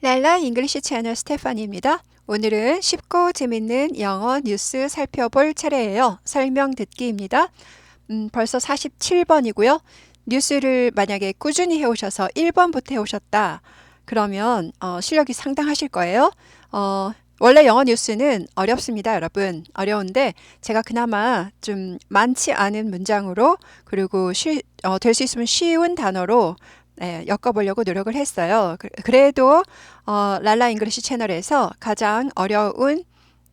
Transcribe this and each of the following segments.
랄라 잉글리시 채널 스테파니입니다. 오늘은 쉽고 재밌는 영어 뉴스 살펴볼 차례예요. 설명 듣기입니다. 음, 벌써 47번이고요. 뉴스를 만약에 꾸준히 해오셔서 1번부터 해오셨다. 그러면 어, 실력이 상당하실 거예요. 어, 원래 영어 뉴스는 어렵습니다, 여러분. 어려운데 제가 그나마 좀 많지 않은 문장으로 그리고 어, 될 수 있으면 쉬운 단어로 네, 엮어보려고 노력을 했어요. 그, 그래도 어, 랄라 잉글리시 채널에서 가장 어려운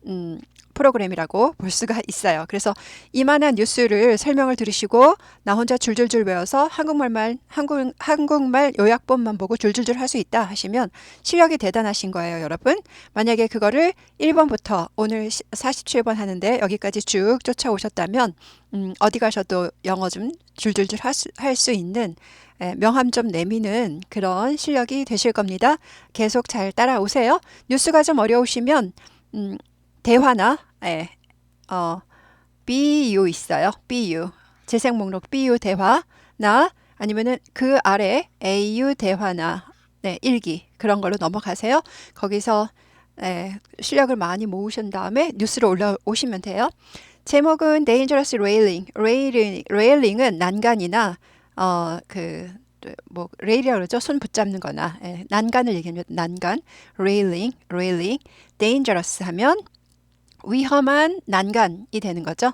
음, 프로그램이라고 볼 수가 있어요. 그래서 이만한 뉴스를 설명을 들으시고 나 혼자 줄줄줄 외워서 한국말만 한국 한국말 요약본만 보고 줄줄줄 할 수 있다 하시면 실력이 대단하신 거예요, 여러분. 만약에 그거를 1번부터 오늘 47번 하는데 여기까지 쭉 쫓아오셨다면 음, 어디 가셔도 영어 좀 줄줄줄 할수 있는 예, 명함 좀 내미는 그런 실력이 되실 겁니다. 계속 잘 따라오세요. 뉴스가 좀 어려우시면 음, 대화나 예, 어, BU 있어요. BU 재생 목록 BU 대화나 아니면은 그 아래 AU 대화나 네, 일기 그런 걸로 넘어가세요. 거기서 예, 실력을 많이 모으신 다음에 뉴스로 올라오시면 돼요. 제목은 Dangerous Railing. Railing, Railing은 난간이나 어, 그, 뭐, 레일이라고 그러죠. 손 붙잡는 거나, 예, 난간을 얘기합니다. 난간, railing, railing, dangerous 하면 위험한 난간이 되는 거죠.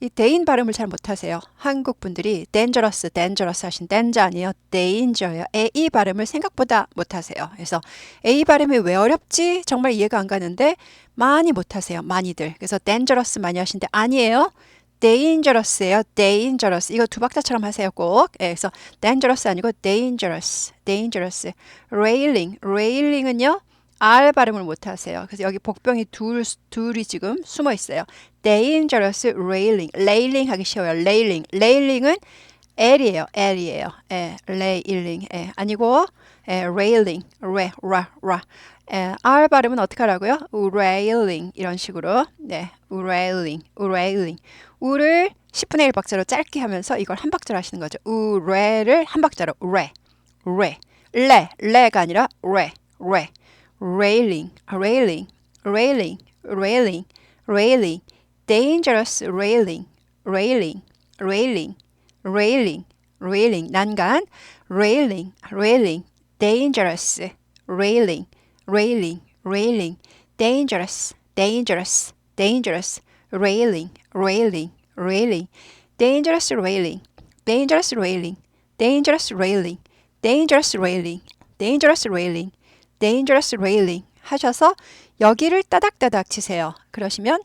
이 대인 발음을 잘 못하세요. 한국 분들이 dangerous, dangerous 하신 danger 아니에요. danger예요. A 발음을 생각보다 못하세요. 그래서 A 발음이 왜 어렵지? 정말 이해가 안 가는데 많이 못하세요. 많이들. 그래서 dangerous 많이 하신데 아니에요. Dangerous예요. dangerous. 이거 두 박자처럼 하세요. 꼭. 예, 그래서 dangerous 아니고 dangerous. dangerous. railing. railing은요. R 발음을 못 하세요. 그래서 여기 복병이 둘, 둘이 지금 숨어 있어요. dangerous railing. railing 하기 쉬워요. railing. railing은 L이에요. L이에요. 예, railing. 예, 아니고 예, railing. re, ra, ra. 예, R 발음은 어떻게 하라고요? railing 이런 식으로 네, railing, railing 우를 10분의 1 박자로 짧게 하면서 이걸 한 박자로 하시는 거죠. 우레를 한 박자로 레, 레, 레, 레가 아니라 레, 레, railing, railing, railing, railing, railing, dangerous railing, railing, railing, railing, railing 난간, railing, railing, dangerous, railing, railing, railing, dangerous, dangerous, dangerous, railing, railing, railing, dangerous railing, dangerous railing, dangerous railing, dangerous railing, dangerous railing, dangerous railing 하셔서 여기를 따닥따닥 치세요. 그러시면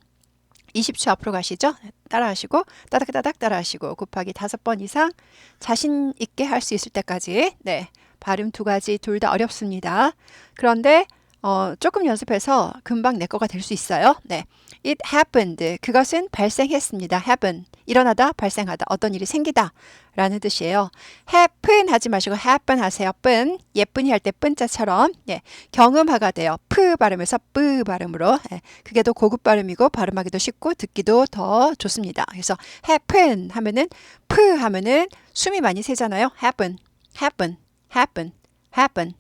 20초 앞으로 가시죠. 따라하시고 따닥따닥 따라하시고 곱하기 다섯 번 이상 자신 있게 할 수 있을 때까지 네 발음 두 가지 둘 다 어렵습니다. 그런데 어, 조금 연습해서 금방 내 거가 될 수 있어요. 네. It happened. 그것은 발생했습니다. happen. 일어나다, 발생하다. 어떤 일이 생기다. 라는 뜻이에요. happen 하지 마시고 happen 하세요. 쁜. 예쁜이 할때 쁜자처럼. 예. 경음화가 돼요. 프 발음에서 뿌 발음으로. 예. 그게 더 고급 발음이고 발음하기도 쉽고 듣기도 더 좋습니다. 그래서 happen 하면은 프 하면은 숨이 많이 새잖아요. happen. happen. Happen. happen.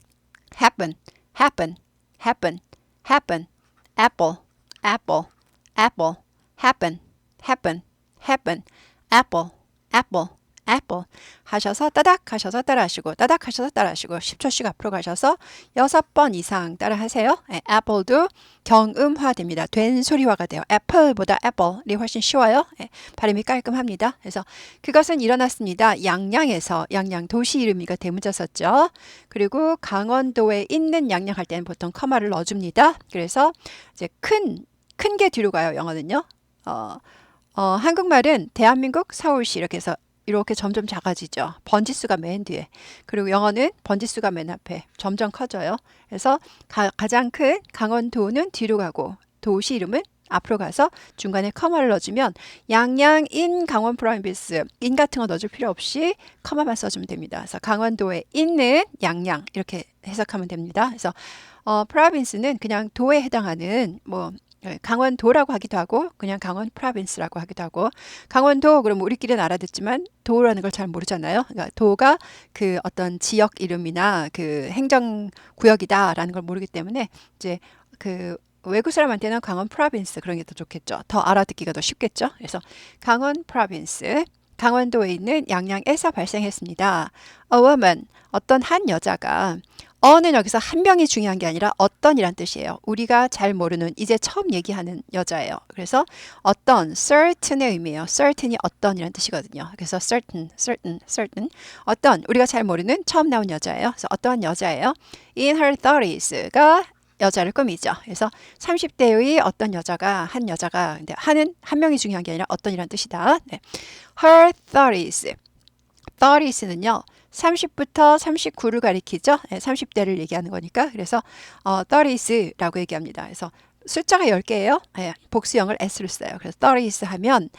happen. happen. happen, happen, apple, apple, apple, happen, happen, happen, apple, apple, apple 하셔서 따닥 하셔서 따라하시고 따닥 하셔서 따라하시고 10초씩 앞으로 가셔서 6번 이상 따라하세요. 네, apple도 경음화됩니다. 된 소리화가 돼요. apple보다 apple이 훨씬 쉬워요. 네, 발음이 깔끔합니다. 그래서 그것은 일어났습니다. 양양에서 양양 도시 이름이가 대문자 썼죠. 그리고 강원도에 있는 양양 할 때는 보통 커마를 넣어줍니다. 그래서 이제 큰 큰 게 뒤로 가요. 영어는요. 어, 어, 한국말은 대한민국 서울시 이렇게 해서 이렇게 점점 작아지죠. 번지수가 맨 뒤에. 그리고 영어는 번지수가 맨 앞에 점점 커져요. 그래서 가, 가장 큰 강원도는 뒤로 가고 도시 이름은 앞으로 가서 중간에 커마를 넣어주면 양양인 강원 프라임비스 인 같은 거 넣어줄 필요 없이 커마만 써주면 됩니다. 그래서 강원도에 있는 양양 이렇게 해석하면 됩니다. 그래서 어, 프라빈스는 그냥 도에 해당하는 뭐 예, 강원도라고 하기도 하고 그냥 강원 프라빈스라고 하기도 하고 강원도 그럼 우리끼리는 알아듣지만 도라는 걸 잘 모르잖아요. 그러니까 도가 그 어떤 지역 이름이나 그 행정 구역이다라는 걸 모르기 때문에 이제 그 외국 사람한테는 강원 프라빈스 그런 게 더 좋겠죠. 더 알아듣기가 더 쉽겠죠. 그래서 강원 프라빈스 강원도에 있는 양양에서 발생했습니다. A woman 어떤 한 여자가 어는 여기서 한 명이 중요한 게 아니라 어떤이란 뜻이에요. 우리가 잘 모르는 이제 처음 얘기하는 여자예요. 그래서 어떤 certain의 의미예요. certain이 어떤이란 뜻이거든요. 그래서 certain, certain, certain 어떤 우리가 잘 모르는 처음 나온 여자예요. 그래서 어떠한 여자예요. In her 30s가 여자를 꾸미죠. 그래서 30대의 어떤 여자가 한 여자가 근데 한은 한 명이 중요한 게 아니라 어떤이란 뜻이다. 네. Her 30s. 30s는요. 30부터 39를 가리키죠. 네, 30대를 얘기하는 거니까. 그래서 어, 30s라고 얘기합니다. 그래서 숫자가 10개예요. 네, 복수형을 s로 써요. 그래서 30s 하면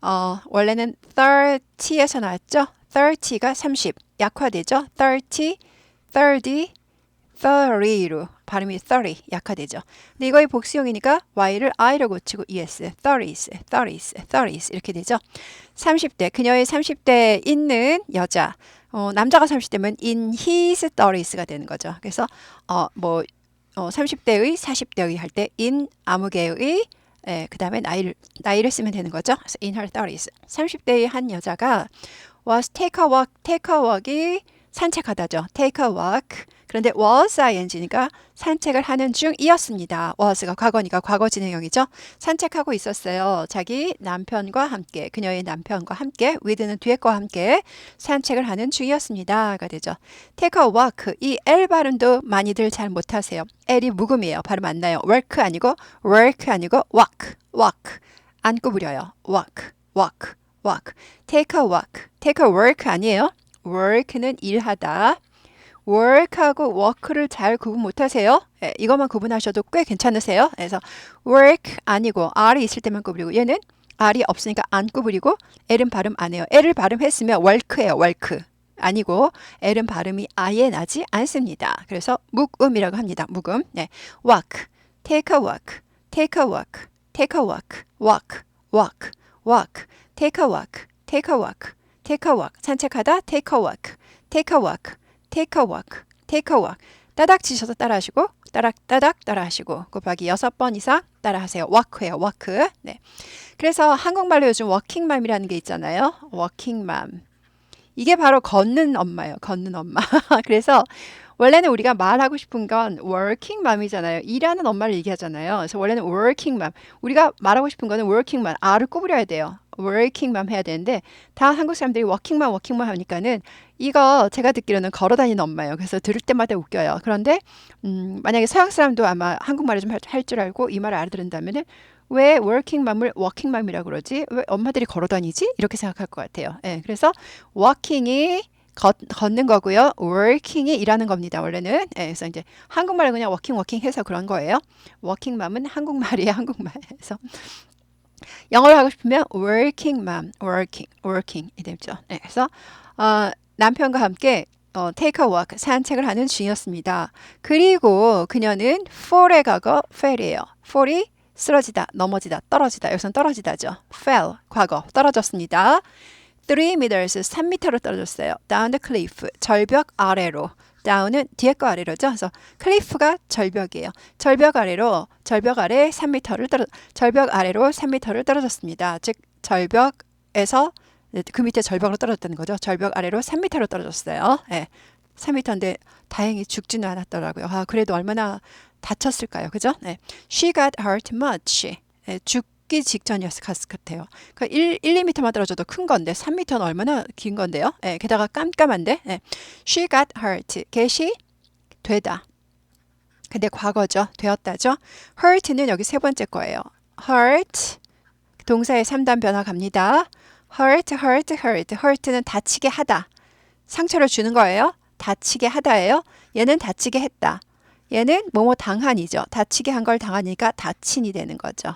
어, 원래는 30에서 나왔죠. 30가 30 약화되죠. 30, 30, 30로 발음이 30 약화되죠. 근데 이거의 복수형이니까 y를 i로 고치고 es, 30s, 30s, 30s 이렇게 되죠. 30대 그녀의 30대에 있는 여자 어, 남자가 30대면 in his 30s가 되는 거죠. 그래서 어, 뭐 어, 30대의 40대의 할 때 in 아무개의 예, 그 다음에 나이를, 나이를 쓰면 되는 거죠. 그래서 in her 30s. 30대의 한 여자가 was take a walk, take a walk이 산책하다죠. take a walk. 그런데 was ing니까 산책을 하는 중이었습니다. was가 과거니까 과거 진행형이죠. 산책하고 있었어요. 자기 남편과 함께, 그녀의 남편과 함께, with는 뒤에 거와 함께 산책을 하는 중이었습니다가 되죠. take a walk. 이 L 발음도 많이들 잘 못하세요. L이 묵음이에요. 발음 안 나요. work 아니고 work 아니고 walk, walk. 안 구부려요. walk, walk, walk. take a walk. take a work 아니에요. work는 일하다. Work하고 work를 잘 구분 못하세요? 예, 이것만 구분하셔도 꽤 괜찮으세요. 그래서 work 아니고 r이 있을 때만 구부리고 얘는 r이 없으니까 안 구부리고 l은 발음 안 해요. l을 발음했으면 work예요. work 아니고 l은 발음이 아예 나지 않습니다. 그래서 묵음이라고 합니다. 묵음. 네. walk, take a walk, take a walk, take a walk, walk, walk, walk, take a walk, take a walk, take a walk. 산책하다 take a walk, take a walk. Take a walk, take a walk. 따닥 치셔서 따라하시고 따닥 따닥 따라하시고 곱하기 여섯 번 이상 따라하세요. walk예요. walk. 네. 그래서 한국말로 요즘 워킹맘이라는 게 있잖아요. 워킹맘. 이게 바로 걷는 엄마예요. 걷는 엄마. 그래서 원래는 우리가 말하고 싶은 건 working mom이잖아요. 일하는 엄마를 얘기하잖아요. 그래서 원래는 working mom. 우리가 말하고 싶은 거는 working mom. R을 구부려야 돼요. working mom 해야 되는데 다 한국 사람들이 working mom, working mom 하니까는 이거 제가 듣기로는 걸어 다니는 엄마예요. 그래서 들을 때마다 웃겨요. 그런데 음, 만약에 서양 사람도 아마 한국말을 좀 할 줄 알고 이 말을 알아들은다면은 왜 working mom이라고 그러지? 왜 엄마들이 걸어 다니지? 이렇게 생각할 것 같아요. 예, 그래서 walking이 걷, 걷는 거고요. working이 일하는 겁니다. 원래는. 예, 그래서 이제 한국말을 그냥 working working 해서 그런 거예요. mom은 한국말이에요. 한국말. 그래서 영어를 하고 싶으면 working mom, working, working 이 되죠. 네, 그래서 어, 남편과 함께 어, take a walk, 산책을 하는 중이었습니다. 그리고 그녀는 fall의 과거 fell이에요. fall이 쓰러지다, 넘어지다, 떨어지다. 여기서는 떨어지다죠. fell, 과거, 떨어졌습니다. 3 meters, 3m로 떨어졌어요. down the cliff, 절벽 아래로. down은 뒤에 거 아래로죠. 그래서 클리프가 절벽이에요. 절벽 아래로, 절벽 아래 3m를 떨어, 절벽 아래로 3m를 떨어졌습니다. 즉, 절벽에서 그 밑에 절벽으로 떨어졌다는 거죠. 절벽 아래로 3m로 떨어졌어요. 예. 3m인데 다행히 죽지는 않았더라고요. 아, 그래도 얼마나 다쳤을까요? 그죠? 네. She got hurt much. 예, 죽 기 직전이었을 것 같아요. 그 1, 1, 2m만 떨어져도 큰 건데 3m는 얼마나 긴 건데요? 예, 게다가 깜깜한데. 예. She got hurt. get이 되다. 근데 과거죠. 되었다죠. hurt는 여기 세 번째 거예요. hurt 동사의 3단 변화 갑니다. hurt, hurt, hurt. hurt는 다치게 하다. 상처를 주는 거예요. 다치게 하다예요. 얘는 다치게 했다. 얘는 뭐뭐 당한이죠. 다치게 한 걸 당하니까 다친이 되는 거죠.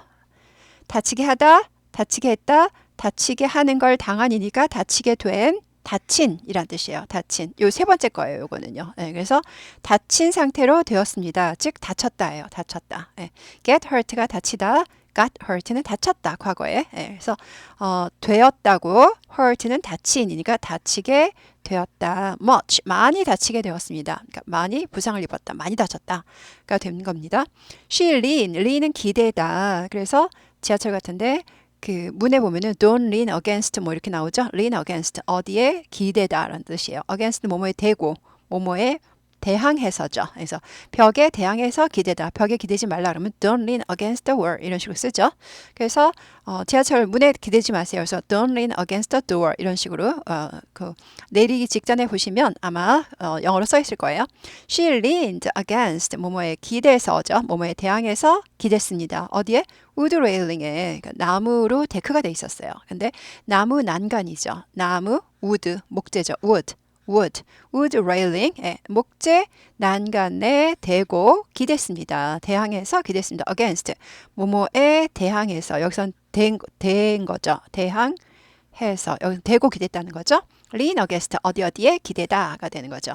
다치게 하다, 다치게 했다, 다치게 하는 걸 당한이니까 다치게 된, 다친이란 뜻이에요. 다친. 요 세 번째 거예요. 요거는요. 예, 그래서 다친 상태로 되었습니다. 즉 다쳤다예요. 다쳤다. 예, get hurt가 다치다. got hurt는 다쳤다. 과거에. 예, 그래서 어, 되었다고 hurt는 다친이니까 다치게 되었다. much 많이 다치게 되었습니다. 그러니까 많이 부상을 입었다. 많이 다쳤다가 되는 겁니다. she lean lean은 기대다. 그래서 지하철 같은데 그 문에 보면은 don't lean against 뭐 이렇게 나오죠. lean against 어디에 기대다라는 뜻이에요. against 뭐뭐에 대고 뭐뭐에 대항해서죠. 그래서 벽에 대항해서 기대다. 벽에 기대지 말라 그러면 don't lean against the wall 이런 식으로 쓰죠. 그래서 어, 지하철 문에 기대지 마세요. 그래서 don't lean against the door 이런 식으로 어, 그 내리기 직전에 보시면 아마 어, 영어로 써 있을 거예요. She leaned against 뭐뭐에 기대서죠. 뭐뭐에 대항해서 기댔습니다. 어디에? 우드 레일링에 그러니까 나무로 데크가 돼 있었어요. 근데 나무 난간이죠. 나무 우드 목재죠. wood wood, wood railing, 예, 목재 난간에 대고 기댔습니다. 대항해서 기댔습니다. against, 뭐뭐에 대항해서, 여기선 된, 된 거죠. 대항해서, 여기 대고 기댔다는 거죠. lean against, 어디 어디에 기대다가 되는 거죠.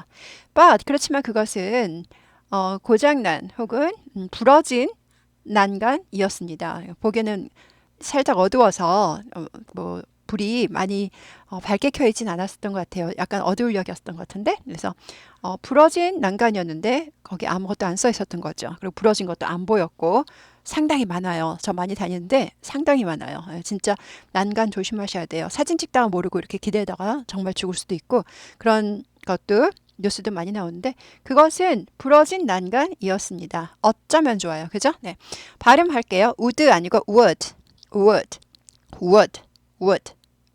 but, 그렇지만 그것은 어, 고장난 혹은 음, 부러진 난간이었습니다. 보기에는 살짝 어두워서 어, 뭐 불이 많이 어, 밝게 켜 있진 않았었던 것 같아요. 약간 어두울 역이었던 것 같은데 그래서 어, 부러진 난간이었는데 거기 아무것도 안 써 있었던 거죠. 그리고 부러진 것도 안 보였고 상당히 많아요. 저 많이 다니는데 상당히 많아요. 예, 진짜 난간 조심하셔야 돼요. 사진 찍다가 모르고 이렇게 기대다가 정말 죽을 수도 있고 그런 것도 뉴스도 많이 나오는데 그것은 부러진 난간이었습니다. 어쩌면 좋아요. 그죠? 네. 발음할게요. would 아니고 would. would. would. would.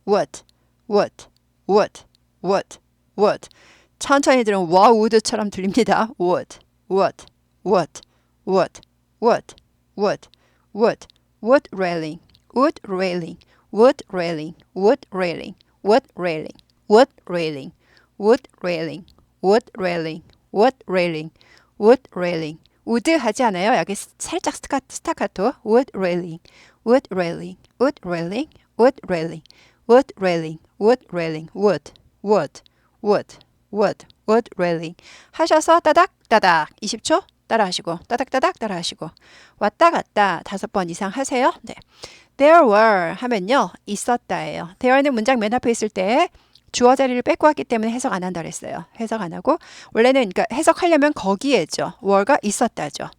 Would. would. would. would. would. 천천히 들으면 와 would처럼 들립니다. would. would. would. would. would. would. would. wood railing. wood railing. wood railing. wood railing. wood railing. wood railing. wood railing. wood railing, wood railing, wood railing. wood 하지 않아요? 여기 살짝 스타, 스타카토. wood railing, wood railing, wood railing, wood railing, wood railing, wood railing, wood, wood, wood, wood, wood railing. 하셔서 따닥 따닥 20초 따라하시고 따닥 따닥 따라하시고 왔다 갔다 다섯 번 이상 하세요. 네. There were 하면요 있었다예요. there는 문장 맨 앞에 있을 때 주어 자리를 뺏고 왔기 때문에 해석 안 한다 그랬어요. 해석 안 하고 원래는 그러니까 해석하려면 거기에죠. were가 있었다죠.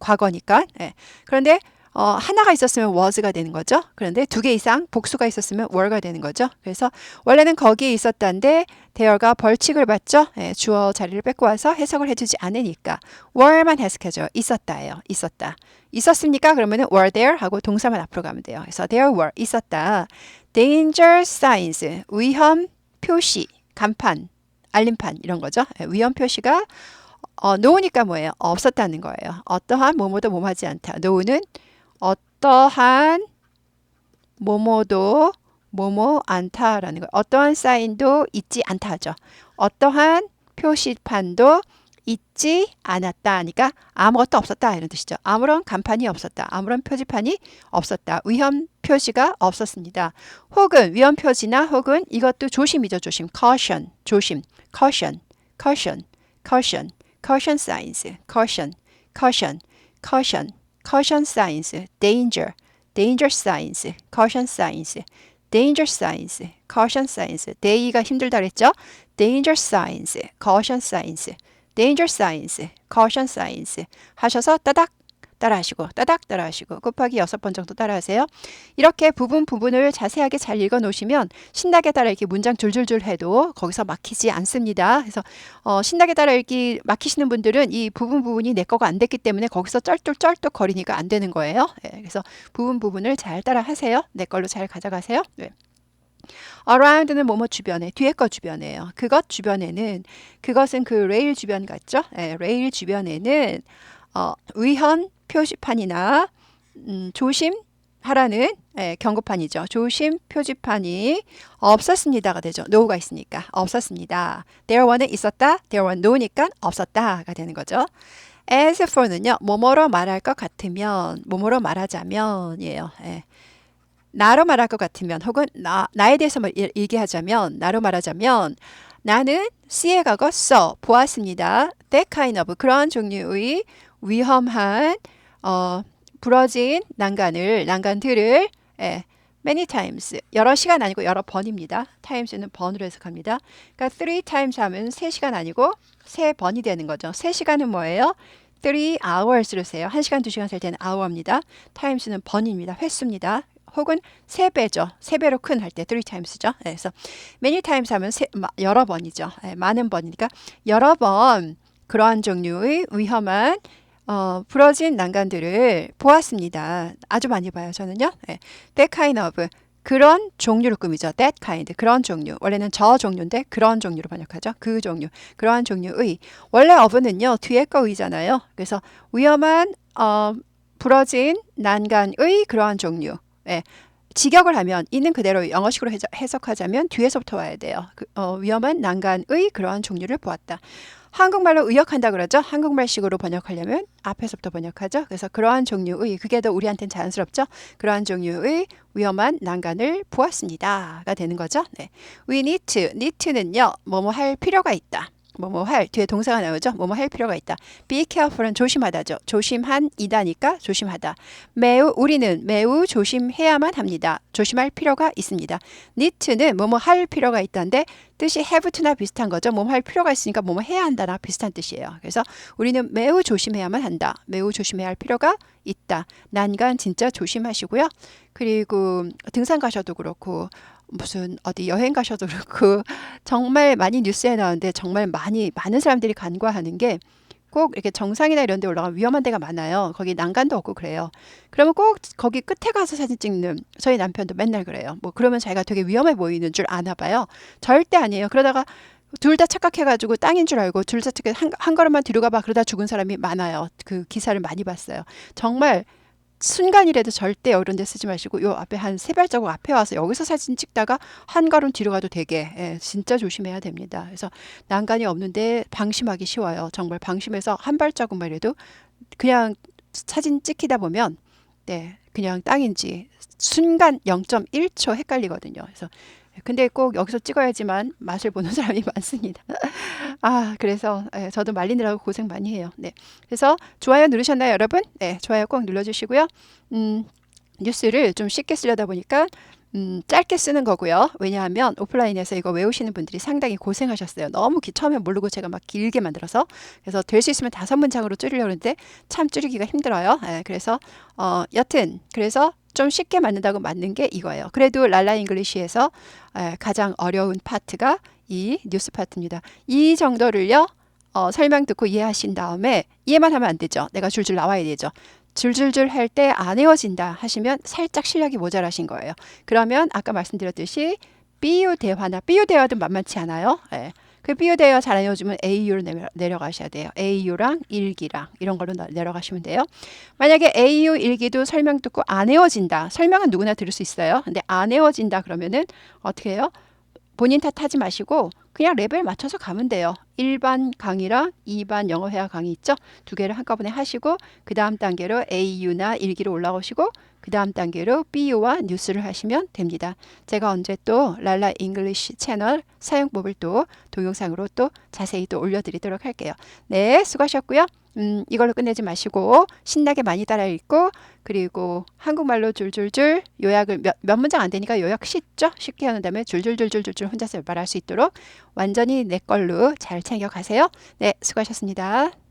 과거니까. 예. 그런데 어, 하나가 있었으면 was가 되는 거죠. 그런데 두 개 이상 복수가 있었으면 were가 되는 거죠. 그래서 원래는 거기에 있었다인데 there가 벌칙을 받죠. 예, 주어 자리를 뺏고 와서 해석을 해주지 않으니까 were만 해석해줘요. 있었다예요. 있었다. 있었습니까? 그러면 은 were there 하고 동사만 앞으로 가면 돼요. 그래서 there were 있었다. danger signs 위험 표시, 간판, 알림판 이런 거죠. 예, 위험 표시가 어, 노우니까 뭐예요? 없었다는 거예요. 어떠한 뭐뭐도 뭐하지 않다. 노우는 어떠한 뭐뭐도 뭐뭐 않다라는 거예요. 어떠한 사인도 있지 않다 하죠. 어떠한 표시판도 있지 않았다 하니까 아무것도 없었다 이런 뜻이죠. 아무런 간판이 없었다. 아무런 표지판이 없었다. 위험 표시가 없었습니다. 혹은 위험 표지나 혹은 이것도 조심이죠. 조심. caution. 조심. caution. caution. caution. caution signs. caution. caution. caution. Caution signs. danger. danger signs. caution signs. danger signs. caution signs. day가 힘들다 그랬죠? danger signs. caution signs. danger signs, caution signs 하셔서 따닥 따라하시고 따닥 따라하시고 곱하기 여섯 번 정도 따라하세요. 이렇게 부분 부분을 자세하게 잘 읽어 놓으시면 신나게 따라 읽기 문장 줄줄줄 해도 거기서 막히지 않습니다. 그래서 어, 신나게 따라 읽기 막히시는 분들은 이 부분 부분이 내 거가 안 됐기 때문에 거기서 쩔뚝쩔뚝 거리니까 안 되는 거예요. 네, 그래서 부분 부분을 잘 따라 하세요. 내 걸로 잘 가져가세요. 네. around는 뭐뭐 주변에 뒤에 거 주변에요. 그것 주변에는 그것은 그 레일 주변 같죠? 네, 레일 주변에는 어, 위험 표시판이나 음, 조심하라는 예, 경고판이죠. 조심 표지판이 없었습니다가 되죠. no가 있으니까 없었습니다. there were는 있었다. there were no니까 없었다가 되는 거죠. as for는요. 뭐뭐로 말할 것 같으면 뭐뭐로 말하자면이에요. 예. 나로 말할 것 같으면 혹은 나, 나에 대해서 뭐 얘- 얘기하자면 나로 말하자면 나는 C의 과거 써 보았습니다. That kind of 그런 종류의 위험한 어, 부러진 난간을 난간들을 예, many times 여러 시간 아니고 여러 번입니다. times는 번으로 해석합니다. 그러니까 three times 하면 세 시간 아니고 세 번이 되는 거죠. 세 시간은 뭐예요? three hours로 세요. 한 시간 두 시간 셀 때는 hour입니다. times는 번입니다. 횟수입니다. 혹은 세 배죠. 세 배로 큰 할 때 three times죠. 예, 그래서 many times 하면 세, 마- 여러 번이죠. 예, 많은 번이니까 여러 번 그러한 종류의 위험한 어, 부러진 난간들을 보았습니다. 아주 많이 봐요, 저는요. 예. That kind of 그런 종류로 꾸미죠. That kind 그런 종류. 원래는 저 종류인데 그런 종류로 번역하죠. 그 종류. 그러한 종류의 원래 어부는요 뒤에 거 의잖아요. 그래서 위험한 어, 부러진 난간의 그러한 종류. 예. 직역을 하면 있는 그대로 영어식으로 해석- 해석하자면 뒤에서부터 와야 돼요. 그, 어, 위험한 난간의 그러한 종류를 보았다. 한국말로 의역한다 그러죠. 한국말식으로 번역하려면 앞에서부터 번역하죠. 그래서 그러한 종류의 그게 더 우리한테는 자연스럽죠. 그러한 종류의 위험한 난간을 보았습니다가 되는 거죠. 네. We need to, need to는요. 뭐뭐 할 필요가 있다. 뭐뭐 할 뒤에 동사가 나오죠. 뭐뭐 할 필요가 있다. Be careful은 조심하다죠. 조심한 이다니까 조심하다. 매우 우리는 매우 조심해야만 합니다. 조심할 필요가 있습니다. need to는 뭐뭐 할 필요가 있다인데 뜻이 have to나 비슷한 거죠. 뭐뭐 할 필요가 있으니까 뭐뭐 해야 한다나 비슷한 뜻이에요. 그래서 우리는 매우 조심해야만 한다. 매우 조심해야 할 필요가 있다. 난간 진짜 조심하시고요. 그리고 등산 가셔도 그렇고 무슨 어디 여행 가셔도 그렇고 정말 많이 뉴스에 나오는데 정말 많이 많은 사람들이 간과하는 게 꼭 이렇게 정상이나 이런 데 올라가면 위험한 데가 많아요. 거기 난간도 없고 그래요. 그러면 꼭 거기 끝에 가서 사진 찍는 저희 남편도 맨날 그래요. 뭐 그러면 자기가 되게 위험해 보이는 줄 아나 봐요. 절대 아니에요. 그러다가 둘 다 착각해가지고 땅인 줄 알고 둘 다 착각 한, 한 걸음만 뒤로 가봐 그러다 죽은 사람이 많아요. 그 기사를 많이 봤어요. 정말 순간이라도 절대 이런 데 쓰지 마시고 요 앞에 한 세 발자국 앞에 와서 여기서 사진 찍다가 한 걸음 뒤로 가도 되게 예, 진짜 조심해야 됩니다. 그래서 난간이 없는데 방심하기 쉬워요. 정말 방심해서 한 발자국만 해도 그냥 사진 찍히다 보면 네 그냥 땅인지 순간 0.1초 헷갈리거든요. 그래서 근데 꼭 여기서 찍어야지만 맛을 보는 사람이 많습니다. 아, 그래서 예, 저도 말리느라고 고생 많이 해요. 네. 그래서 좋아요 누르셨나요, 여러분? 네, 좋아요 꼭 눌러주시고요. 음, 뉴스를 좀 쉽게 쓰려다 보니까 음, 짧게 쓰는 거고요. 왜냐하면 오프라인에서 이거 외우시는 분들이 상당히 고생하셨어요. 너무 기, 처음에 모르고 제가 막 길게 만들어서 그래서 될 수 있으면 다섯 문장으로 줄이려고 하는데 참 줄이기가 힘들어요. 예, 그래서 어, 여튼 그래서 좀 쉽게 만든다고 만든 게 이거예요. 그래도 랄라 잉글리시에서 에, 가장 어려운 파트가 이 뉴스 파트입니다. 이 정도를요. 어, 설명 듣고 이해하신 다음에 이해만 하면 안 되죠. 내가 줄줄 나와야 되죠. 줄줄줄 할 때안 외워진다 하시면 살짝 실력이 모자라신 거예요. 그러면 아까 말씀드렸듯이 BU 대화나 BU 대화도 만만치 않아요. 예. 그 대화 잘안 외워주면 AU로 내려, 내려 가셔야 돼요. AU랑 일기랑 이런 걸로 나- 내려가시면 돼요. 만약에 AU 일기도 설명 듣고 안 외워진다. 설명은 누구나 들을 수 있어요. 근데 안 외워진다 그러면은 어떻게 해요? 본인 탓하지 마시고 그냥 레벨 맞춰서 가면 돼요. 1반 강의랑 2반 영어 회화 강의 있죠? 두 개를 한꺼번에 하시고 그 다음 단계로 AU나 일기로 올라오시고 그 다음 단계로 BU와 뉴스를 하시면 됩니다. 제가 언제 또 랄라 잉글리시 채널 사용법을 또 동영상으로 또 자세히 또 올려드리도록 할게요. 네, 수고하셨고요. 음, 이걸로 끝내지 마시고 신나게 많이 따라 읽고 그리고 한국말로 줄줄줄 요약을 몇, 몇 문장 안 되니까 요약 쉽죠? 쉽게 하는 다음에 줄줄줄줄줄 혼자서 말할 수 있도록 완전히 내 걸로 잘 챙겨 가세요. 네, 수고하셨습니다.